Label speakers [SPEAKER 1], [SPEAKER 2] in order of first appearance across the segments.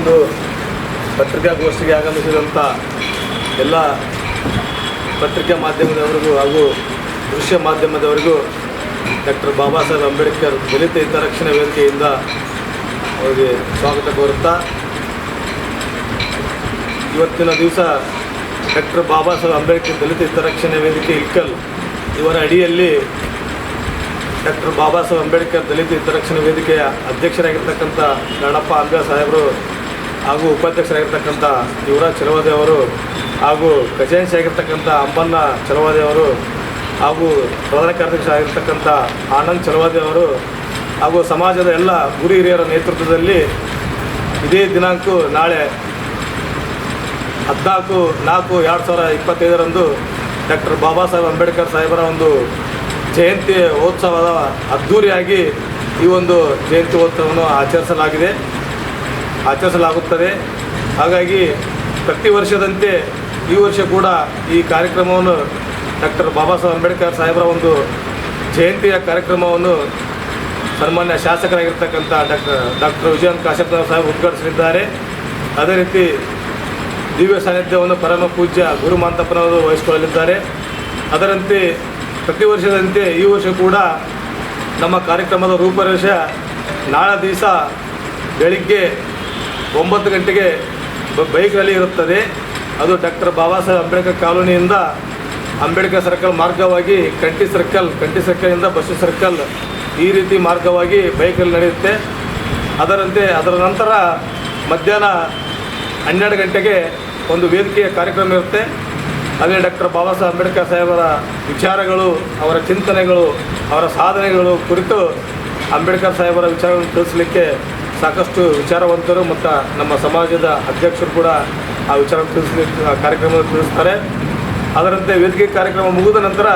[SPEAKER 1] ಒಂದು ಪತ್ರಿಕಾಗೋಷ್ಠಿಗೆ ಆಗಮಿಸಿದಂಥ ಎಲ್ಲ ಪತ್ರಿಕಾ ಮಾಧ್ಯಮದವರಿಗೂ ಹಾಗೂ ದೃಶ್ಯ ಮಾಧ್ಯಮದವರಿಗೂ ಡಾಕ್ಟರ್ ಬಾಬಾ ಸಾಹೇಬ್ ಅಂಬೇಡ್ಕರ್ ದಲಿತ ಹಿತರಕ್ಷಣಾ ವೇದಿಕೆಯಿಂದ ಅವರಿಗೆ ಸ್ವಾಗತ ಕೋರುತ್ತಾ, ಇವತ್ತಿನ ದಿವಸ ಡಾಕ್ಟರ್ ಬಾಬಾ ಸಾಹೇಬ್ ಅಂಬೇಡ್ಕರ್ ದಲಿತ ಹಿತರಕ್ಷಣಾ ವೇದಿಕೆ ಇಕ್ಕಲ್ ಇವರ ಅಡಿಯಲ್ಲಿ ಡಾಕ್ಟರ್ ಬಾಬಾ ಸಾಹೇಬ್ ಅಂಬೇಡ್ಕರ್ ದಲಿತ ಹಿತರಕ್ಷಣಾ ವೇದಿಕೆಯ ಅಧ್ಯಕ್ಷರಾಗಿರ್ತಕ್ಕಂಥ ಗಣಪ್ಪ ಅಂಬೇ ಸಾಹೇಬರು ಹಾಗೂ ಉಪಾಧ್ಯಕ್ಷರಾಗಿರ್ತಕ್ಕಂಥ ಯುವರಾಜ್ ಚಲವಾದಿ ಅವರು ಹಾಗೂ ಖಜಾನ್ಸಿ ಆಗಿರ್ತಕ್ಕಂಥ ಅಂಬನ್ನ ಚಲವಾದಿ ಅವರು ಹಾಗೂ ಪ್ರಧಾನ ಕಾರ್ಯದರ್ಶಿ ಆಗಿರ್ತಕ್ಕಂಥ ಆನಂದ್ ಚಲವಾದಿ ಅವರು ಹಾಗೂ ಸಮಾಜದ ಎಲ್ಲ ಗುರು ಹಿರಿಯರ ನೇತೃತ್ವದಲ್ಲಿ ಇದೇ ದಿನಾಂಕ ನಾಳೆ ಹದಿನಾಲ್ಕು, ನಾಲ್ಕು, ಎರಡು ಸಾವಿರ ಇಪ್ಪತ್ತೈದರಂದು ಡಾಕ್ಟರ್ ಬಾಬಾ ಸಾಹೇಬ್ ಅಂಬೇಡ್ಕರ್ ಸಾಹೇಬರ ಒಂದು ಜಯಂತಿ ಉತ್ಸವದ ಅದ್ಧೂರಿಯಾಗಿ ಈ ಒಂದು ಜಯಂತಿ ಉತ್ಸವವನ್ನು ಆಚರಿಸಲಾಗಿದೆ. ಆಚರಿಸಲಾಗುತ್ತದೆ. ಹಾಗಾಗಿ ಪ್ರತಿ ವರ್ಷದಂತೆ ಈ ವರ್ಷ ಕೂಡ ಈ ಕಾರ್ಯಕ್ರಮವನ್ನು ಡಾಕ್ಟರ್ ಬಾಬಾ ಸಾಹೇಬ್ ಅಂಬೇಡ್ಕರ್ ಸಾಹೇಬರ ಒಂದು ಜಯಂತಿಯ ಕಾರ್ಯಕ್ರಮವನ್ನು ಸನ್ಮಾನ್ಯ ಶಾಸಕರಾಗಿರ್ತಕ್ಕಂಥ ಡಾಕ್ಟರ್ ಡಾಕ್ಟರ್ ವಿಜಯನ್ ಕಾಶ್ಯಪ್ನವರ್ ಸಾಹೇಬ್ ಉದ್ಘಾಟಿಸಲಿದ್ದಾರೆ. ಅದೇ ರೀತಿ ದಿವ್ಯ ಸಾನ್ನಿಧ್ಯವನ್ನು ಪರಮ ಪೂಜ್ಯ ಗುರು ಮಾಂತಪ್ಪನವರು ವಹಿಸಿಕೊಳ್ಳಲಿದ್ದಾರೆ. ಅದರಂತೆ ಪ್ರತಿ ವರ್ಷದಂತೆ ಈ ವರ್ಷ ಕೂಡ ನಮ್ಮ ಕಾರ್ಯಕ್ರಮದ ರೂಪರೇಷ ನಾಳೆ ದಿವಸ ಬೆಳಿಗ್ಗೆ ಒಂಬತ್ತು ಗಂಟೆಗೆ ಬೈಕ್ ರ್ಯಾಲಿ ಇರುತ್ತದೆ. ಅದು ಡಾಕ್ಟರ್ ಬಾಬಾ ಸಾಹೇಬ್ ಅಂಬೇಡ್ಕರ್ ಕಾಲೋನಿಯಿಂದ ಅಂಬೇಡ್ಕರ್ ಸರ್ಕಲ್ ಮಾರ್ಗವಾಗಿ ಕಂಟಿ ಸರ್ಕಲ್ ಕಂಟಿ ಸರ್ಕಲಿಂದ ಬಸ್ಸು ಸರ್ಕಲ್ ಈ ರೀತಿ ಮಾರ್ಗವಾಗಿ ಬೈಕಲ್ಲಿ ನಡೆಯುತ್ತೆ. ಅದರಂತೆ ಅದರ ನಂತರ ಮಧ್ಯಾಹ್ನ ಹನ್ನೆರಡು ಗಂಟೆಗೆ ಒಂದು ವೇದಿಕೆಯ ಕಾರ್ಯಕ್ರಮ ಇರುತ್ತೆ. ಅಲ್ಲಿ ಡಾಕ್ಟರ್ ಬಾಬಾ ಸಾಹೇಬ್ ಅಂಬೇಡ್ಕರ್ ಸಾಹೇಬರ ವಿಚಾರಗಳು, ಅವರ ಚಿಂತನೆಗಳು, ಅವರ ಸಾಧನೆಗಳು ಕುರಿತು ಅಂಬೇಡ್ಕರ್ ಸಾಹೇಬರ ವಿಚಾರಗಳನ್ನು ತಿಳಿಸಲಿಕ್ಕೆ ಸಾಕಷ್ಟು ವಿಚಾರವಂತರು ಮತ್ತು ನಮ್ಮ ಸಮಾಜದ ಅಧ್ಯಕ್ಷರು ಕೂಡ ಆ ವಿಚಾರ ತಿಳಿಸಿ ಆ ಕಾರ್ಯಕ್ರಮದಲ್ಲಿ ತಿಳಿಸ್ತಾರೆ. ಅದರಂತೆ ವೇದಿಕೆ ಕಾರ್ಯಕ್ರಮ ಮುಗಿದ ನಂತರ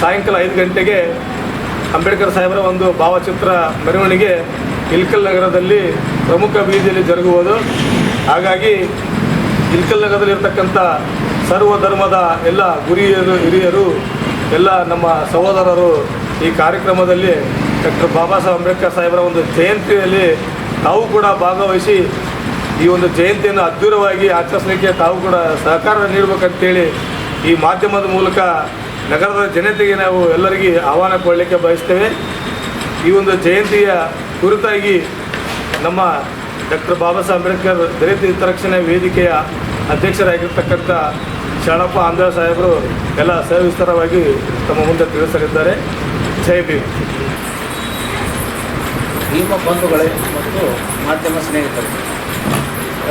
[SPEAKER 1] ಸಾಯಂಕಾಲ ಐದು ಗಂಟೆಗೆ ಅಂಬೇಡ್ಕರ್ ಸಾಹೇಬರ ಒಂದು ಭಾವಚಿತ್ರ ಮೆರವಣಿಗೆ ಇಲ್ಕಲ್ ನಗರದಲ್ಲಿ ಪ್ರಮುಖ ಬೀದಿಯಲ್ಲಿ ಜರುಗುವುದು. ಹಾಗಾಗಿ ಇಲ್ಕಲ್ ನಗರದಲ್ಲಿರ್ತಕ್ಕಂಥ ಸರ್ವ ಧರ್ಮದ ಎಲ್ಲ ಗುರಿಯರು, ಹಿರಿಯರು, ಎಲ್ಲ ನಮ್ಮ ಸಹೋದರರು ಈ ಕಾರ್ಯಕ್ರಮದಲ್ಲಿ ಡಾಕ್ಟರ್ ಬಾಬಾ ಸಾಹೇಬ್ ಅಂಬೇಡ್ಕರ್ ಸಾಹೇಬರ ಒಂದು ಜಯಂತಿಯಲ್ಲಿ ತಾವು ಕೂಡ ಭಾಗವಹಿಸಿ ಈ ಒಂದು ಜಯಂತಿಯನ್ನು ಅದ್ಧೂರವಾಗಿ ಆಚರಿಸಲಿಕ್ಕೆ ತಾವು ಕೂಡ ಸಹಕಾರ ನೀಡಬೇಕಂತೇಳಿ ಈ ಮಾಧ್ಯಮದ ಮೂಲಕ ನಗರದ ಜನತೆಗೆ ನಾವು ಎಲ್ಲರಿಗೆ ಆಹ್ವಾನ ಕೊಡಲಿಕ್ಕೆ ಬಯಸ್ತೇವೆ. ಈ ಒಂದು ಜಯಂತಿಯ ಕುರಿತಾಗಿ ನಮ್ಮ ಡಾಕ್ಟರ್ ಬಾಬಾ ಸಾಹೇಬ್ ಅಂಬೇಡ್ಕರ್ ದಲಿತ ಹಿತರಕ್ಷಣೆ ವೇದಿಕೆಯ ಅಧ್ಯಕ್ಷರಾಗಿರ್ತಕ್ಕಂಥ ಶರಣಪ್ಪ ಆಂಧ್ರ ಸಾಹೇಬರು ಎಲ್ಲ ಸವಿಸ್ತಾರವಾಗಿ ತಮ್ಮ ಮುಂದೆ ತಿಳಿಸಲಿದ್ದಾರೆ. ಜೈ ಭೀಮ್.
[SPEAKER 2] ಭೀಮ ಬಂಧುಗಳೇ ಮತ್ತು ಮಾಧ್ಯಮ ಸ್ನೇಹಿತರು.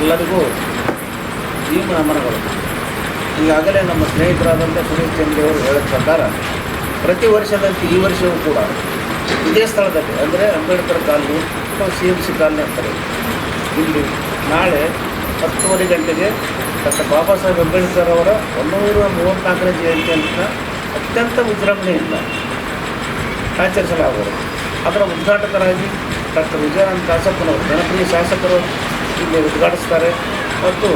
[SPEAKER 2] ಎಲ್ಲರಿಗೂ ಭೀಮ ನಮನಗಳು. ಈಗಾಗಲೇ ನಮ್ಮ ಸ್ನೇಹಿತರಾದಂಥ ಸುರೇಶ್ ಚಂದ್ರವರು ಹೇಳಿದ ಪ್ರಕಾರ, ಪ್ರತಿ ವರ್ಷದಂತೆ ಈ ವರ್ಷವೂ ಕೂಡ ಇದೇ ಸ್ಥಳದಲ್ಲಿ, ಅಂದರೆ ಅಂಬೇಡ್ಕರ್ ಕಾಲನಿ ಅಥವಾ ಸಿ ಎಂ ಸಿ ಕಾಲನಿ ಅಂತಾರೆ. ಇಲ್ಲಿ ನಾಳೆ ಹತ್ತುವರೆ ಗಂಟೆಗೆ ಡಾಕ್ಟರ್ ಬಾಬಾ ಸಾಹೇಬ್ ಅಂಬೇಡ್ಕರ್ ಅವರ ಒಂದೂರ ಮೂವತ್ತ್ನಾಲ್ಕನೇ ಜಯಂತಿಯನ್ನು ಅತ್ಯಂತ ವಿಜೃಂಭಣೆಯಿಂದ ಆಚರಿಸಲಾಗುವುದು. ಅದರ ಉದ್ಘಾಟಕರಾಗಿ ಡಾಕ್ಟರ್ ವಿಜಯಾನಂದ ದಾಸಪ್ಪನವರು, ಜನಪ್ರಿಯ ಶಾಸಕರು ಇಲ್ಲಿ ಉದ್ಘಾಟಿಸ್ತಾರೆ. ಮತ್ತು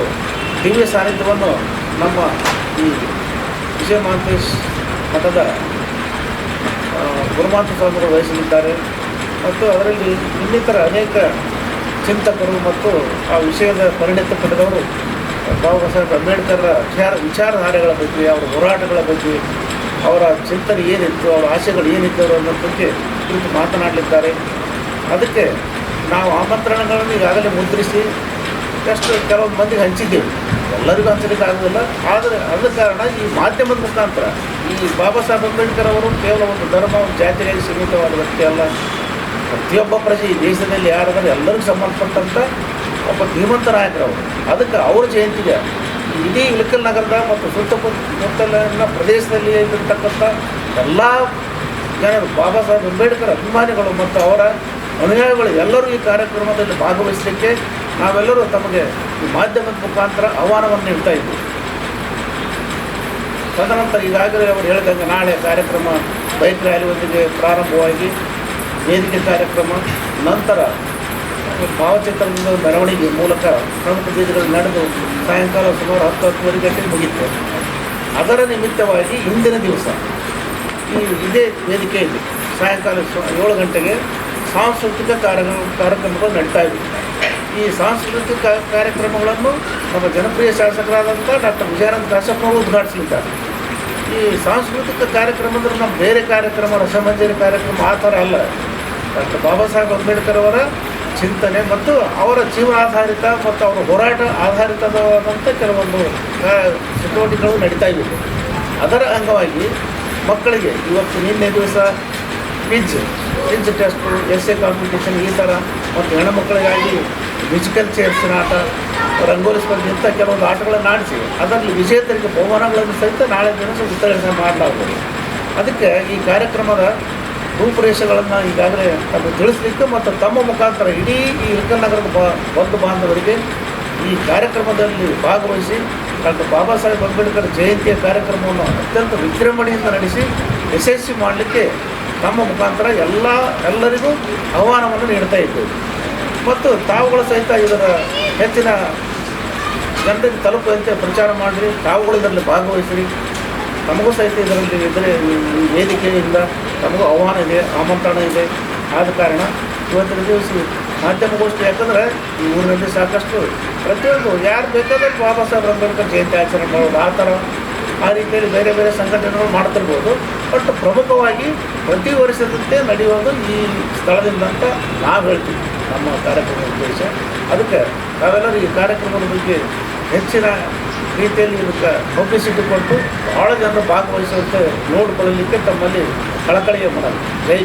[SPEAKER 2] ದಿವ್ಯ ಸಾನ್ನಿಧ್ಯವನ್ನು ನಮ್ಮ ಈ ವಿಜಯ ಮಹಾಂತೇಶ್ ಮಠದ ಗುರುಮಾಂತ ಸ್ವಾಮಿಗಳು ವಹಿಸಲಿದ್ದಾರೆ. ಮತ್ತು ಅದರಲ್ಲಿ ಇನ್ನಿತರ ಅನೇಕ ಚಿಂತಕರು ಮತ್ತು ಆ ವಿಷಯದ ಪರಿಣಿತ ಪಡೆದವರು ಬಾಬಾ ಸಾಹೇಬ್ ಅಂಬೇಡ್ಕರ್ ವಿಚಾರ, ವಿಚಾರಧಾರೆಗಳ ಬಗ್ಗೆ, ಅವರ ಹೋರಾಟಗಳ ಬಗ್ಗೆ, ಅವರ ಚಿಂತನೆ ಏನಿತ್ತು, ಅವರ ಆಶೆಗಳು ಏನಿತ್ತು ಅನ್ನೋ ಬಗ್ಗೆ ಕುರಿತು ಮಾತನಾಡಲಿದ್ದಾರೆ. ಅದಕ್ಕೆ ನಾವು ಆಮಂತ್ರಣಗಳನ್ನು ಈಗಾಗಲೇ ಮುದ್ರಿಸಿ ಎಷ್ಟು ಕೆಲವೊಂದು ಮಂದಿಗೆ ಹಂಚಿದ್ದೇವೆ. ಎಲ್ಲರಿಗೂ ಹಂಚಲಿಕ್ಕೆ ಆಗೋದಿಲ್ಲ ಆದರೆ ಅದ ಕಾರಣ ಈ ಮಾಧ್ಯಮದ ಮುಖಾಂತರ ಈ ಬಾಬಾ ಸಾಹೇಬ್ ಅಂಬೇಡ್ಕರ್ ಅವರು ಕೇವಲ ಒಂದು ಧರ್ಮ, ಒಂದು ಜಾತಿಗಾಗಿ ಸೀಮಿತವಾದ ವ್ಯಕ್ತಿ ಅಲ್ಲ. ಪ್ರತಿಯೊಬ್ಬ ಪ್ರಜೆ ಈ ದೇಶದಲ್ಲಿ ಯಾರಾದರೂ ಎಲ್ಲರಿಗೂ ಸಂಬಂಧಪಟ್ಟಂಥ ಒಬ್ಬ ಧೀಮಂತ ನಾಯಕರವರು ಅದಕ್ಕೆ ಅವ್ರ ಜಯಂತಿಗೆ ಇಡೀ ಇಳಕಲ್ ನಗರದ ಮತ್ತು ಸುತ್ತಮುತ್ತಲಿನ ಪ್ರದೇಶದಲ್ಲಿ ಇರತಕ್ಕಂಥ ಎಲ್ಲ ಜನರು, ಬಾಬಾ ಸಾಹೇಬ್ ಅಂಬೇಡ್ಕರ್ ಅಭಿಮಾನಿಗಳು ಮತ್ತು ಅವರ ಅನುಯಾಯಿಗಳು ಎಲ್ಲರೂ ಈ ಕಾರ್ಯಕ್ರಮದಲ್ಲಿ ಭಾಗವಹಿಸಲಿಕ್ಕೆ ನಾವೆಲ್ಲರೂ ತಮಗೆ ಮಾಧ್ಯಮದ ಮುಖಾಂತರ ಆಹ್ವಾನವನ್ನು ನೀಡ್ತಾ ಇದ್ದೀವಿ ತದನಂತರ ಈಗಾಗಲೇ ಅವರು ಹೇಳಿದಂಗೆ ನಾಳೆ ಕಾರ್ಯಕ್ರಮ ಬೈಕ್ ರ್ಯಾಲಿಯೊಂದಿಗೆ ಪ್ರಾರಂಭವಾಗಿ ವೇದಿಕೆ ಕಾರ್ಯಕ್ರಮ, ನಂತರ ಭಾವಚಿತ್ರದ ಮೆರವಣಿಗೆ ಮೂಲಕ ಪ್ರಮುಖ ಬೀದಿಗಳು ನಡೆದು ಸಾಯಂಕಾಲ ಸುಮಾರು ಹತ್ತು ಹತ್ತುವರೆ ಗಂಟೆಗೆ ಮುಗಿತು. ಅದರ ನಿಮಿತ್ತವಾಗಿ ಇಂದಿನ ದಿವಸ ಈ ಇದೇ ವೇದಿಕೆಯಲ್ಲಿ ಸಾಯಂಕಾಲ ಏಳು ಗಂಟೆಗೆ ಸಾಂಸ್ಕೃತಿಕ ಕಾರ್ಯಕ್ರಮ ಕಾರ್ಯಕ್ರಮಗಳು ನಡೀತಾ ಇವೆ. ಈ ಸಾಂಸ್ಕೃತಿಕ ಕಾರ್ಯಕ್ರಮಗಳನ್ನು ನಮ್ಮ ಜನಪ್ರಿಯ ಶಾಸಕರಾದಂಥ ಡಾಕ್ಟರ್ ವಿಜಯಾನಂದ ಕಾಶಪ್ಪನವರು ಉದ್ಘಾಟಿಸಲಿದ್ದಾರೆ. ಈ ಸಾಂಸ್ಕೃತಿಕ ಕಾರ್ಯಕ್ರಮ ಅಂದರೆ ನಮ್ಮ ಬೇರೆ ಕಾರ್ಯಕ್ರಮ, ರಸಮಂಜರಿ ಕಾರ್ಯಕ್ರಮ ಆ ಥರ ಅಲ್ಲ. ಡಾಕ್ಟರ್ ಬಾಬಾ ಸಾಹೇಬ್ ಅಂಬೇಡ್ಕರ್ ಅವರ ಚಿಂತನೆ ಮತ್ತು ಅವರ ಜೀವನಾಧಾರಿತ ಮತ್ತು ಅವರ ಹೋರಾಟ ಆಧಾರಿತವಾದಂಥ ಕೆಲವೊಂದು ಚಟುವಟಿಕೆಗಳು ನಡೀತಾ ಇವೆ. ಅದರ ಅಂಗವಾಗಿ ಮಕ್ಕಳಿಗೆ ಇವತ್ತು ನಿನ್ನೆ ದಿವಸ quiz quiz test essay competition ಈ ಥರ ಮತ್ತು ಹೆಣ್ಣುಮಕ್ಕಳಿಗಾಗಿ ಮ್ಯೂಸಿಕಲ್ ಚೇರ್ಸಿನ ಆಟ, ರಂಗೋಲಿ ಸ್ಪರ್ಧೆ, ಇಂಥ ಕೆಲವೊಂದು ಆಟಗಳನ್ನು ಆಡಿಸಿ. ಅದರಲ್ಲಿ ವಿಜೇತರಿಗೆ ಬಹುಮಾನಗಳನ್ನು ಸಹಿತ ನಾಳೆ ದಿವಸ ವಿತರಣೆ ಮಾಡಲಾಗುವುದು. ಅದಕ್ಕೆ ಈ ಕಾರ್ಯಕ್ರಮದ ರೂಪುರೇಷೆಗಳನ್ನು ಈಗಾಗಲೇ ತಮಗೆ ತಿಳಿಸಲಿಕ್ಕೆ ಮತ್ತು ತಮ್ಮ ಮುಖಾಂತರ ಇಡೀ ಈ ನಗರದ ಬಂಧು ಬಾಂಧವರಿಗೆ ಈ ಕಾರ್ಯಕ್ರಮದಲ್ಲಿ ಭಾಗವಹಿಸಿ ಡಾಕ್ಟರ್ ಬಾಬಾ ಸಾಹೇಬ್ ಅಂಬೇಡ್ಕರ್ ಜಯಂತಿಯ ಕಾರ್ಯಕ್ರಮವನ್ನು ಅತ್ಯಂತ ವಿಜೃಂಭಣೆಯಿಂದ ನಡೆಸಿ, ಯಶಸ್ವಿ ಮಾಡಲಿಕ್ಕೆ ತಮ್ಮ ಮುಖಾಂತರ ಎಲ್ಲ, ಎಲ್ಲರಿಗೂ ಆಹ್ವಾನವನ್ನು ನೀಡ್ತಾ ಇದ್ದೇವೆ ಮತ್ತು ತಾವುಗಳು ಸಹಿತ ಇದರ ಹೆಚ್ಚಿನ ಜನರಿಗೆ ತಲುಪುವಂತೆ ಪ್ರಚಾರ ಮಾಡಿರಿ. ತಾವುಗಳು ಇದರಲ್ಲಿ ಭಾಗವಹಿಸಿರಿ. ತಮಗೂ ಸಹಿತ ಇದರಲ್ಲಿ ಇದ್ರೆ ವೇದಿಕೆಯಿಂದ ತಮಗೂ ಆಹ್ವಾನ ಇದೆ, ಆಮಂತ್ರಣ ಇದೆ. ಆದ ಕಾರಣ ಇವತ್ತಿನ ದಿವಸ ಮಾಧ್ಯಮಗೋಷ್ಠಿ ಯಾಕಂದರೆ ಈ ಊರಿನಲ್ಲಿ ಸಾಕಷ್ಟು ಪ್ರತಿಯೊಂದು ಯಾರು ಬೇಕಾದರೂ ಬಾಬಾ ಸಾಹೇಬ್ ಅಂಬೇಡ್ಕರ್ ಜಯಂತಿ ಆಚರಣೆ ಮಾಡೋದು, ಆ ಥರ ಆ ರೀತಿಯಲ್ಲಿ ಬೇರೆ ಬೇರೆ ಸಂಘಟನೆಗಳು ಮಾಡ್ತಿರ್ಬೋದು. ಬಟ್ ಪ್ರಮುಖವಾಗಿ ಪ್ರತಿ ವರ್ಷದಂತೆ ನಡೆಯೋದು ಈ ಸ್ಥಳದಿಂದ ಅಂತ ನಾವು ಹೇಳ್ತೀವಿ. ನಮ್ಮ ಕಾರ್ಯಕ್ರಮದ ಉದ್ದೇಶ. ಅದಕ್ಕೆ ನಾವೆಲ್ಲರೂ ಈ ಕಾರ್ಯಕ್ರಮದ ಬಗ್ಗೆ ಹೆಚ್ಚಿನ ರೀತಿಯಲ್ಲಿ ಇದಕ್ಕೆ ಪಬ್ಲಿಸಿಟಿ ಕೊಟ್ಟು ಭಾಳ ಜನರು ಭಾಗವಹಿಸುವಂತೆ ನೋಡಿಕೊಳ್ಳಲಿಕ್ಕೆ ತಮ್ಮಲ್ಲಿ ಕಳಕಳಿಯ ಮನವಿ ಜೈ